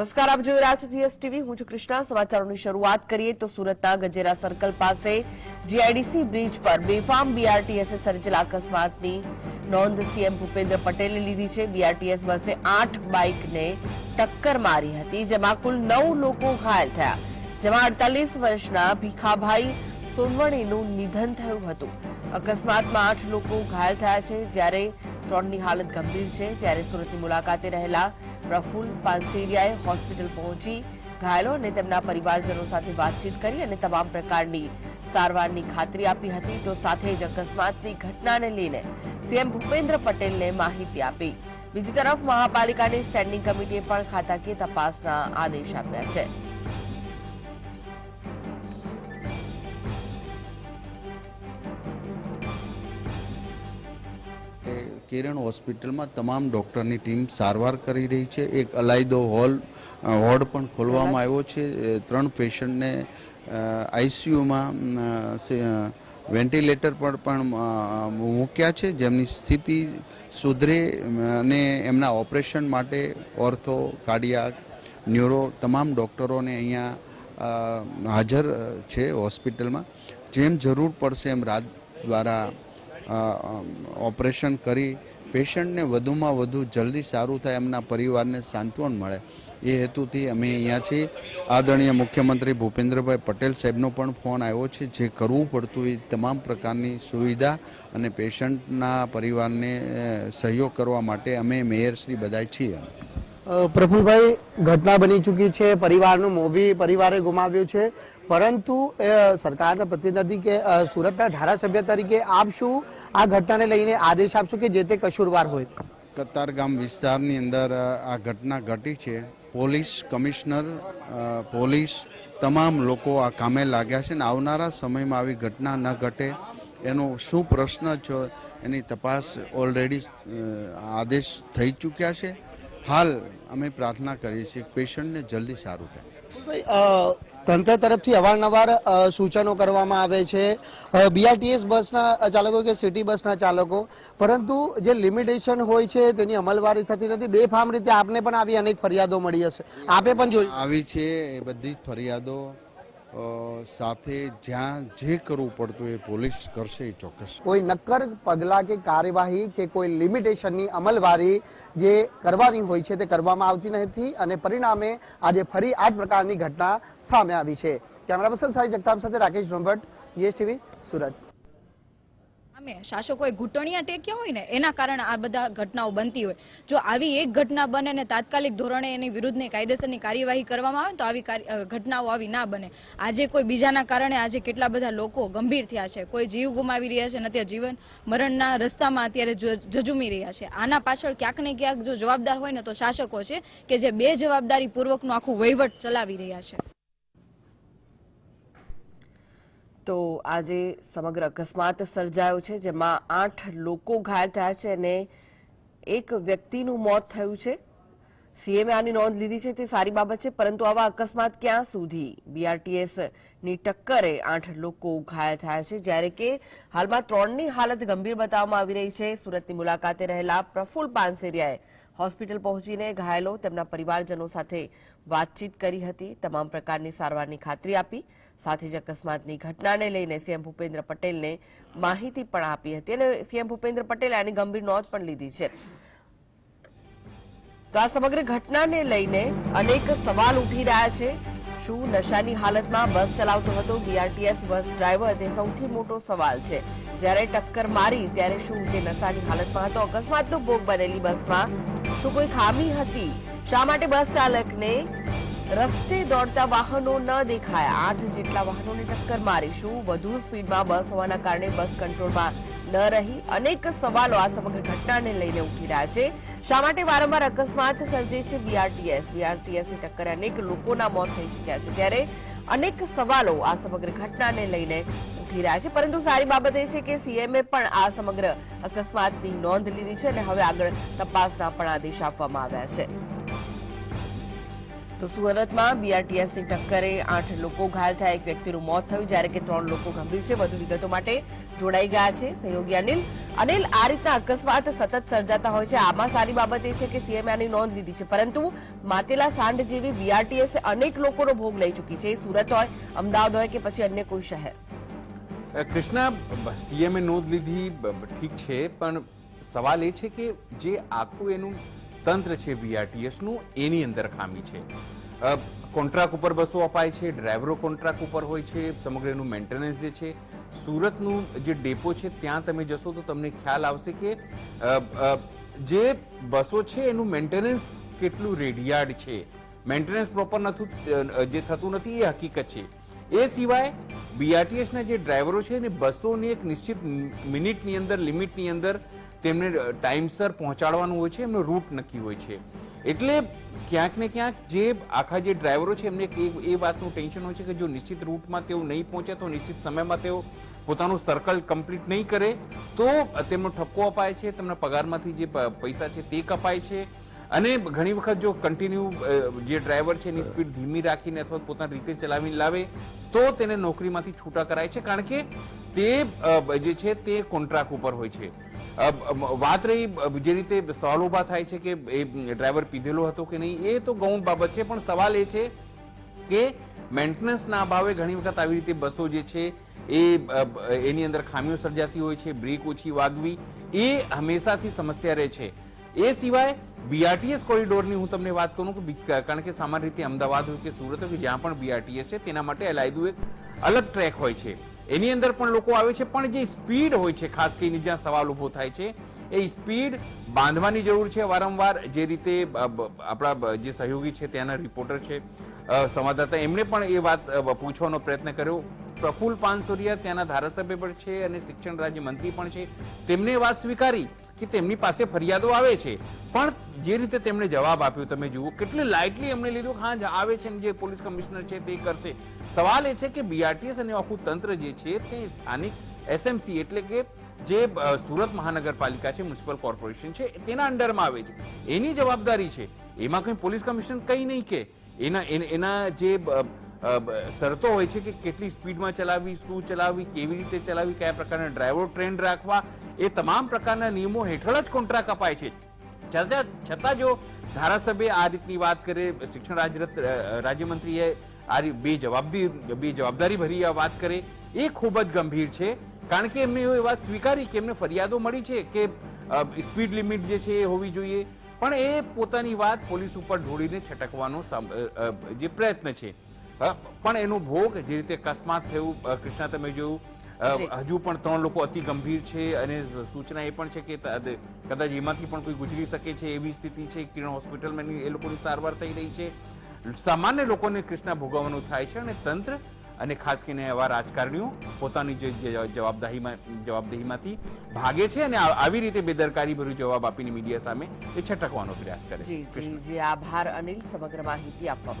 નમસ્કાર, આપ જોઈ રહ્યા છો જીએસટીવી. હું છું કૃષ્ણા. સમાચારોની શરૂઆત કરીએ તો સુરતના ગજેરા સર્કલ પાસે જીઆઈડીસી બ્રિજ પર બેફામ બીઆરટીએસે સર્જેલા અકસ્માતની નોંધ સીએમ ભૂપેન્દ્ર પટેલે લીધી છે. બીઆરટીએસ બસે આઠ બાઇકને ટક્કર મારી હતી, જેમાં કુલ નવ લોકો ઘાયલ થયા. જેમાં અડતાલીસ વર્ષના ભીખાભાઈ સોનવણીનું નિધન થયું હતું. અકસ્માતમાં આઠ લોકો ઘાયલ થયા છે. જ્યારે ત્રણની હાલત ગંભીર છે, ત્યારે સુરતની મુલાકાતે રહેલા પ્રફુલ્લ પાનસેરિયાએ હોસ્પિટલ પહોંચી ઘાયલો અને તેમના પરિવારજનો સાથે વાતચીત કરી અને તમામ પ્રકારની સારવારની ખાતરી આપી હતી. તો સાથે જ અકસ્માતની ઘટનાને લઈને સીએમ ભૂપેન્દ્ર પટેલને માહિતી આપી. બીજી તરફ મહાપાલિકાની સ્ટેન્ડિંગ કમિટીએ પણ ખાતાકીય તપાસના આદેશ આપ્યા છે. કિરણ હોસ્પિટલમાં તમામ ડૉક્ટરની ટીમ સારવાર કરી રહી છે. એક અલાયદો હોલ વોર્ડ પણ ખોલવામાં આવ્યો છે. ત્રણ પેશન્ટને આઈસીયુમાં વેન્ટિલેટર પર પણ મૂક્યા છે. જેમની સ્થિતિ સુધરે અને એમના ઓપરેશન માટે ઓર્થો, કાર્ડિયાક, ન્યુરો તમામ ડૉક્ટરોને અહીંયા હાજર છે હોસ્પિટલમાં. જેમ જરૂર પડશે એમ રાત દ્વારા ઓપરેશન કરી પેશન્ટને વધુમાં વધુ જલ્દી સારું થાય, એમના પરિવારને સાંત્વન મળે. એ હેતુથી અમે અહીંયા છીએ. આદરણીય મુખ્યમંત્રી ભૂપેન્દ્રભાઈ પટેલ સાહેબનો પણ ફોન આવ્યો છે. જે કરવું પડતું એ તમામ પ્રકારની સુવિધા અને પેશન્ટના પરિવારને સહયોગ કરવા માટે અમે મેયરશ્રી બધાય છીએ. પ્રફુલભાઈ ઘટના બની ચૂકી છે, પરિવારનું મોભી પરિવારે ગુમાવ્યું છે. પરંતુ સરકારના પ્રતિનિધિ કે સુરતના ધારાસભ્ય તરીકે આપ શું આ ઘટનાને લઈને આદેશ આપશો કે જે તે કસૂરવાર હોય? કતારગામ વિસ્તારની અંદર આ ઘટના ઘટી છે. પોલીસ કમિશનર પોલીસ તમામ લોકો આ કામે લાગ્યા છે ને આવનારા સમયમાં આવી ઘટના ન ઘટે એનો શું પ્રશ્ન છે એની તપાસ ઓલરેડી આદેશ થઈ ચૂક્યા છે. હાલ અમે પ્રાર્થના કરીએ છીએ પેશન્ટને જલ્દી સારું થાય. તંત્ર તરફથી અવારનવાર સૂચનો કરવામાં આવે છે. બીઆરટીએસ બસના ચાલકો કે સિટી બસના ચાલકો પરંતુ જે લિમિટેશન હોય છે તેની અમલવારી થતી નથી. બેફામ રીતે આપને પણ આવી અનેક ફરિયાદો મળી હશે. આપે પણ જોઈ આવી છે એ બધી જ ફરિયાદો. સાથે જ્યાં જે કરવું પડતું એ પોલીસ કરશે એ ચોક્કસ. કોઈ નક્કર પગલા કે કાર્યવાહી કે કોઈ લિમિટેશનની અમલવારી જે કરવાની હોય છે તે કરવામાં આવતી નથી અને પરિણામે આજે ફરી આ જ પ્રકારની ઘટના સામે આવી છે. કેમેરા પર્સન સાઈ જગતાપ સાથે રાકેશ બ્રહ્મભટ્ટ ટીવી સુરત. અમે શાસકોએ ઘૂંટણિયા ટેક્યા હોય ને, એના કારણે આ બધા ઘટનાઓ બનતી હોય. જો આવી એક ઘટના બને ને તાત્કાલિક ધોરણે એની વિરુદ્ધની કાયદેસરની કાર્યવાહી કરવામાં આવે તો આવી ઘટનાઓ આવી ના બને. આજે કોઈ બીજાના કારણે આજે કેટલા બધા લોકો ગંભીર થયા છે. કોઈ જીવ ગુમાવી રહ્યા છે ને અત્યારે જીવન મરણના રસ્તામાં અત્યારે જજુમી રહ્યા છે. આના પાછળ ક્યાંક ને ક્યાંક જો જવાબદાર હોય ને તો શાસકો છે કે જે બે જવાબદારી પૂર્વકનું આખું વહીવટ ચલાવી રહ્યા છે. તો આજે સમગ્ર અકસ્માત સર્જાયો છે, જેમાં આઠ લોકો ઘાયલ થયા છે અને એક વ્યક્તિનું મોત થયું છે. સીએમએ આની નોંધ લીધી છે, તે સારી બાબત છે, પરંતુ આવા અકસ્માત ક્યાં સુધી? બીઆરટીએસની ટક્કરે આઠ લોકો ઘાયલ થયા છે, જ્યારે કે હાલમાં ત્રણની હાલત ગંભીર બતાવવામાં આવી રહી છે. સુરતની મુલાકાતે રહેલા પ્રફુલ પાનસેરિયાએ હોસ્પિટલ પહોંચીને ઘાયલો તેમના પરિવારજનો સાથે વાતચીત કરી હતી, તમામ પ્રકારની સારવારની ખાતરી આપી, સાથે જ અકસ્માતની ઘટનાને લઈને સીએમ ભૂપેન્દ્ર પટેલને માહિતી પણ આપી હતી અને સીએમ ભૂપેન્દ્ર પટેલે આની ગંભીર નોંધ પણ લીધી છે. તો આ સમગ્ર ઘટનાને લઈને અનેક સવાલ ઉઠી રહ્યા છે. શું નશાની હાલતમાં બસ ચલાવતો હતો? બીઆરટીએસ બસ ડ્રાઈવર તે સૌથી મોટો સવાલ છે. જ્યારે ટક્કર મારી, ત્યારે શું તે નશાની હાલતમાં હતો? અકસ્માતનો ભોગ બનેલી બસમાં શું કોઈ ખામી હતી? શા માટે બસ ચાલકને રસ્તે દોડતા વાહનો ન દેખાયા? આઠ જેટલા વાહનોને ટક્કર મારીશું. વધુ સ્પીડમાં બસ હોવાના કારણે બસ કંટ્રોલમાં ન રહી. અનેક સવાલો આ સમગ્ર ઘટનાને લઈને ઉઠી રહ્યા છે. શા માટે વારંવાર અકસ્માત સર્જે છે બીઆરટીએસ? બીઆરટીએસની ટક્કરે અનેક લોકોના મોત થઈ ચૂક્યા છે. ત્યારે અનેક સવાલો આ સમગ્ર ઘટનાને લઈને ઉઠી રહ્યા છે. પરંતુ સારી બાબત એ છે કે સીએમએ પણ આ સમગ્ર અકસ્માતની નોંધ લીધી છે અને હવે આગળ તપાસના પણ આદેશ આપવામાં આવ્યા છે. તો સુરતમાં બીઆરટીએસની ટક્કરે આઠ લોકો ઘાયલ થયા. એક વ્યક્તિનું મોત થયું જ્યારે કે ત્રણ લોકો ગંભીર છે. વધુ વિગતો માટે જોડાઈ ગયા છે સહયોગી અનિલ. અનિલ, આ રીતના અકસ્માત સતત સર્જાતા હોય છે. આમાં સારી બાબત એ છે કે સીએમએ આની નોંધ લીધી છે. પરંતુ માતેલા સાંડ જેવી બીઆરટીએસ અનેક લોકોનો ભોગ લઈ ચૂકી છે. સુરત હોય, અમદાવાદ હોય કે પછી અન્ય કોઈ શહેર. કૃષ્ણા સીએમએ નોંધ લીધી ઠીક છે. પણ સવાલ એ છે કે જે આખું એનું તંત્ર છે બીઆરટીએસનું એની અંદર ખામી છે. કોન્ટ્રાક્ટ ઉપર બસો અપાય છે, ડ્રાઈવરો કોન્ટ્રાક્ટ ઉપર હોય છે સમગ્ર એનું મેન્ટેનન્સ જે છે, સુરતનું જે ડેપો છે, ત્યાં તમે જશો તો તમને ખ્યાલ આવશે કે જે બસો છે એનું મેન્ટેનન્સ કેટલું રેડિયાર્ડ છે. મેન્ટેનન્સ પ્રોપર નથી જે થતું નથી એ હકીકત છે. એ સિવાય બીઆરટીએસના જે ડ્રાઈવરો છે ને બસોની એક નિશ્ચિત મિનિટની અંદર, લિમિટની અંદર તેમને ટાઈમસર પહોંચાડવાનું હોય છે, એમનો રૂટ નક્કી હોય છે. એટલે ક્યાંક ને ક્યાંક જે આખા જે ડ્રાઈવરો છે, એમને એ- વાતનું ટેન્શન હોય છે કે જો નિશ્ચિત રૂટમાં તેઓ નહીં પહોંચે તો નિશ્ચિત સમયમાં તેઓ પોતાનું સર્કલ કમ્પ્લીટ નહીં કરે, તો તેમનો ઠપકો અપાય છે, તેમના પગારમાંથી જે પૈસા છે તે કપાય છે. અને ઘણી વખત જો કન્ટિન્યુ જે ડ્રાઈવર છે એની સ્પીડ ધીમી રાખીને અથવા પોતાની રીતે ચલાવીને લાવે, તો તેને નોકરીમાંથી છૂટા કરાય છે. કારણ કે તે જે છે તે કોન્ટ્રાક્ટ ઉપર હોય છે. વાત રહી જે રીતે સવાલ ઊભા થાય છે કે એ ડ્રાઈવર પીધેલો હતો કે નહીં, એ તો ગૌણ બાબત છે, પણ સવાલ એ છે કે મેન્ટેનન્સના અભાવે ઘણી વખત આવી રીતે બસો જે છે એ એની અંદર ખામીઓ સર્જાતી હોય છે, બ્રેક ઓછી વાગવી, એ હંમેશાથી સમસ્યા રહે છે. એ સિવાય બીઆરટીએસ કોરિડોરની હું તમને વાત કરું કે કારણ કે સામાન્ય રીતે અમદાવાદ હોય કે સુરત હોય કે જ્યાં પણ બીઆરટીએસ છે, તેના માટે અલાયદું એક અલગ ટ્રેક હોય છે. એની અંદર પણ લોકો આવે છે, પણ જે સ્પીડ હોય છે, ખાસ કરીને જ્યાં સવાલ ઊભો થાય છે, એ સ્પીડ બાંધવાની જરૂર છે. વારંવાર જે રીતે આપણા જે સહયોગી છે, ત્યાંના રિપોર્ટર છે સંવાદદાતા એમણે પણ એ વાત પૂછવાનો પ્રયત્ન કર્યો. પ્રફુલ પાનસુરિયા ત્યાંના ધારાસભ્ય પણ છે અને શિક્ષણ રાજ્ય મંત્રી પણ છે. તેમને વાત સ્વીકારી કે તેમની પાસે ફરિયાદો આવે છે. પણ જે રીતે તેમણે જવાબ આપ્યો, તમે જુઓ, કેટલી લાઇટલી એમણે લીધું હા આવે છે ને જે પોલીસ કમિશનર છે તે કરશે. સવાલ એ છે કે બીઆરટીએસ અને આખું તંત્ર જે છે તે સ્થાનિક એસએમસી એટલે કે જે સુરત મહાનગરપાલિકા છે, મ્યુનિસિપલ કોર્પોરેશન છે, તેના અંડરમાં આવે છે. એની જવાબદારી છે. એમાં કંઈ પોલીસ કમિશન કંઈ નહીં કે. એના, એન- જે શરતો હોય છે કે કેટલી સ્પીડમાં ચલાવવી, શું ચલાવવી, કેવી રીતે ચલાવવી, કયા પ્રકારના ડ્રાઈવર ટ્રેન્ડ રાખવા, એ તમામ પ્રકારના નિયમો હેઠળ જ કોન્ટ્રાક્ટ અપાય છે. છતાં જો ધારાસભ્ય આ રીતની વાત કરે, શિક્ષણ રાજરત રાજ્યમંત્રીએ આ બે જવાબદારી બે જવાબદારી ભરી આ વાત કરે, એ ખૂબ જ ગંભીર છે. કારણ કે એમને એ વાત સ્વીકારી કે એમને ફરિયાદો મળી છે કે સ્પીડ લિમિટ જે છે એ હોવી જોઈએ. પણ એ પોતાની વાત પોલીસ ઉપર ઢોળીને છટકવાનો જે પ્રયત્ન છે. પણ એનો ભોગ જે રીતે અકસ્માત થયું કૃષ્ણા તમે જોયું હજુ પણ ત્રણ લોકો અતિ ગંભીર છે અને સૂચના એ પણ છે કે કદાચ એમાંથી પણ કોઈ ગુજરી શકે છે એવી સ્થિતિ છે કિરણ હોસ્પિટલમાં એ લોકોની સારવાર થઈ રહી છે. સામાન્ય લોકોને કૃષ્ણા ભોગવવાનું થાય છે અને તંત્ર અને ખાસ કરીને એવા રાજકારણીઓ પોતાની જે જવાબદારીમાં જવાબદારીમાંથી ભાગે છે અને આવી રીતે બેદરકારી ભર્યું જવાબ આપીને મીડિયા સામે એ છટકવાનો પ્રયાસ કરે છે. જી આભાર અનિલ સમગ્ર માહિતી આપવા